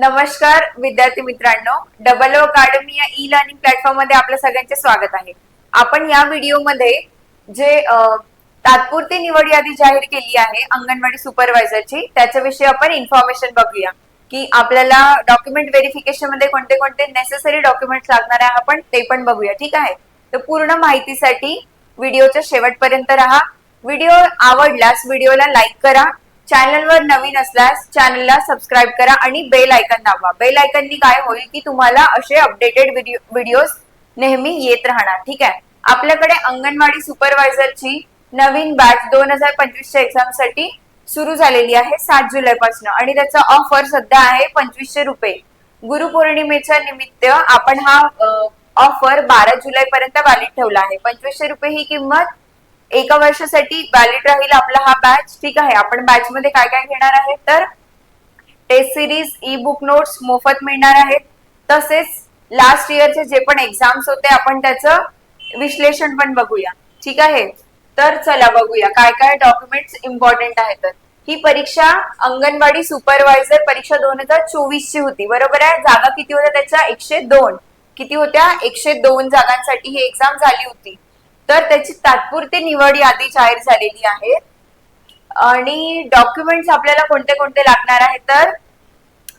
नमस्कार विद्यार्थी मित्रांनो. डबल ओ अकॅडमी या ई लर्निंग प्लॅटफॉर्ममध्ये आपलं सगळ्यांचे स्वागत आहे. आपण या व्हिडिओमध्ये जे तात्पुरती निवड यादी जाहीर केली आहे अंगणवाडी सुपरवायझरची त्याच्याविषयी आपण इन्फॉर्मेशन बघूया. की आपल्याला डॉक्युमेंट व्हेरिफिकेशनमध्ये कोणते कोणते नेसेसरी डॉक्युमेंट लागणार आहे आपण ते पण बघूया. ठीक आहे? तर पूर्ण माहितीसाठी व्हिडिओच्या शेवटपर्यंत राहा. व्हिडिओ आवडल्यास व्हिडिओला लाईक करा. चॅनलवर नवीन असल्यास चॅनलला सबस्क्राईब करा आणि बेल आयकन दाबा. बेल आयकननी काय होईल की तुम्हाला असे अपडेटेड व्हिडिओज नेहमी येत राहणार. ठीक आहे? आपल्याकडे अंगणवाडी सुपरवायझरची नवीन बॅच दोन हजार पंचवीसच्या एक्झामसाठी सुरू झालेली आहे सात जुलै पासून आणि त्याचा ऑफर सध्या आहे पंचवीसशे रुपये. गुरुपौर्णिमेच्या निमित्त आपण हा ऑफर बारा जुलै पर्यंत व्हॅलिड ठेवला आहे. पंचवीसशे रुपये ही किंमत एका वर्षासाठी व्हॅलिड राहील आपला हा बॅच ठीक आहे आपण बॅच मध्ये काय काय घेणार आहे? तर test series e book notes मोफत मिळणार आहेत. तसेच लास्ट इयरचे जे पण एक्झाम्स होते आपण त्याचं विश्लेषण पण बघूया. ठीक आहे? तर चला बघूया काय काय डॉक्युमेंट्स इम्पॉर्टंट आहेत. तर ही परीक्षा अंगणवाडी सुपरवायझर परीक्षा दोन हजार चोवीस ची होती. बरोबर आहे? जागा किती होत्या त्याच्या? एकशे दोन. किती होत्या? एकशे दोन जागांसाठी ही एक्झाम झाली होती. तर त्याची तात्पुरती निवड यादी जाहीर झालेली आहे. आणि डॉक्युमेंट्स आपल्याला कोणते कोणते लागणार आहे तर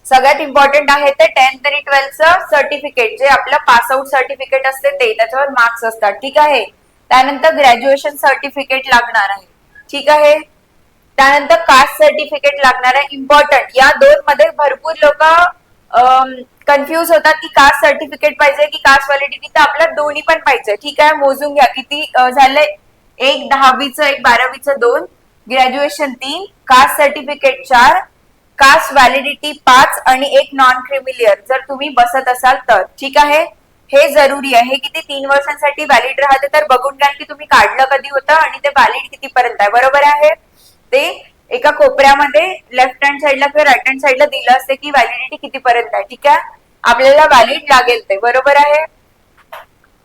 सगळ्यात इम्पॉर्टंट आहे ते टेन्थ आणि ट्वेल्थचं सर्टिफिकेट जे आपलं पासआउट सर्टिफिकेट असते ते त्याच्यावर मार्क्स असतात. ठीक आहे? त्यानंतर ग्रॅज्युएशन सर्टिफिकेट लागणार आहे. ठीक आहे? त्यानंतर कास्ट सर्टिफिकेट लागणार आहे. इम्पॉर्टंट या दोन मध्ये भरपूर लोक कन्फ्युज होतात की कास्ट सर्टिफिकेट पाहिजे की कास्ट व्हॅलिडिटी तर आपल्याला दोन्ही पण पाहिजे. ठीक आहे मोजून घ्या. किती झालंय? एक दहावीचं एक बारावीचं दोन. ग्रॅज्युएशन तीन कास्ट सर्टिफिकेट चार कास्ट व्हॅलिडिटी पाच आणि एक नॉन क्रिमिलियर जर तुम्ही बसत असाल तर. ठीक आहे? हे जरुरी आहे हे किती? तीन वर्षांसाठी व्हॅलिड राहते तर बघून घ्या की तुम्ही काढलं कधी होतं आणि ते व्हॅलिड कितीपर्यंत आहे. बरोबर आहे? ते एका कोपऱ्यामध्ये लेफ्ट हँड साईडला किंवा राईट हँड साईडला दिलं असते की व्हॅलिडिटी कितीपर्यंत आहे. ठीक आहे? आपल्याला व्हॅलिड लागेल ते बरोबर आहे?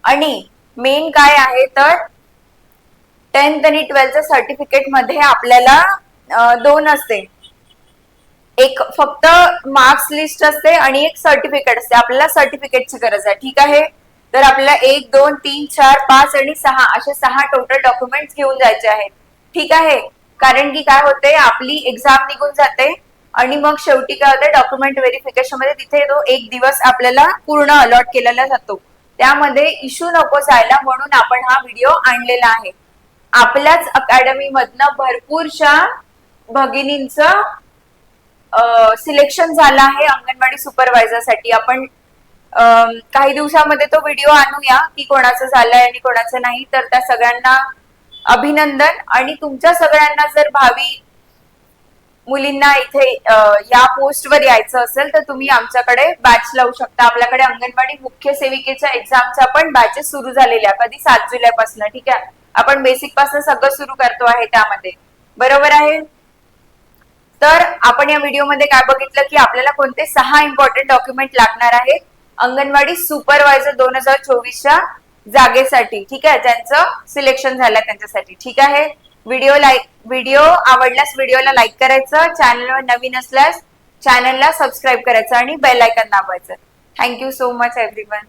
आणि मेन काय आहे तर टेन्थ आणि ट्वेल्थ सर्टिफिकेटमध्ये आपल्याला दोन असते. एक फक्त मार्क्स लिस्ट असते आणि एक सर्टिफिकेट असते. आपल्याला सर्टिफिकेटची गरज आहे ठीक आहे? तर आपल्याला एक दोन तीन चार पाच आणि सहा असे सहा टोटल डॉक्युमेंट्स घेऊन जायचे आहेत. ठीक आहे? कारण की काय होते? आपली एक्झाम निघून जाते. आणि मग शेवटी काय होतं डॉक्युमेंट व्हेरिफिकेशनमध्ये तिथे तो एक दिवस आपल्याला पूर्ण अलॉट केलेला जातो. त्यामध्ये इश्यू नको जायला म्हणून आपण हा व्हिडिओ आणलेला आहे. आपल्याच अकॅडमी मधनं भरपूरशा भगिनींचं सिलेक्शन झालं आहे अंगणवाडी सुपरवायझरसाठी आपण काही दिवसामध्ये तो व्हिडिओ आणूया की कोणाचं झालंय आणि कोणाचं नाही. तर त्या सगळ्यांना अभिनंदन. आणि तुमच्या सगळ्यांना जर भावी मुलींना इथे या पोस्टवर यायचं असेल तर तुम्ही आमच्याकडे बॅच लावू शकता. आपल्याकडे अंगणवाडी मुख्य सेविकेच्या एक्झामच्या पण बॅचेस सुरू झालेल्या कधी सात जुलैपासून ठीक आहे? आपण बेसिकपासून सगळं सुरू करतो आहे त्यामध्ये. बरोबर आहे? तर आपण या व्हिडिओमध्ये काय बघितलं की आपल्याला कोणते सहा इम्पॉर्टंट डॉक्युमेंट लागणार आहेत? अंगणवाडी सुपरवायझर दोन हजार चोवीसच्या जागेसाठी ठीक आहे? ज्यांचं सिलेक्शन झालं त्यांच्यासाठी ठीक आहे? व्हिडिओ लाईक व्हिडिओ आवडल्यास व्हिडिओला लाईक करायचं चॅनलवर नवीन असल्यास चॅनलला सबस्क्राईब करायचं आणि bell icon दाबायचं. Thank you so much everyone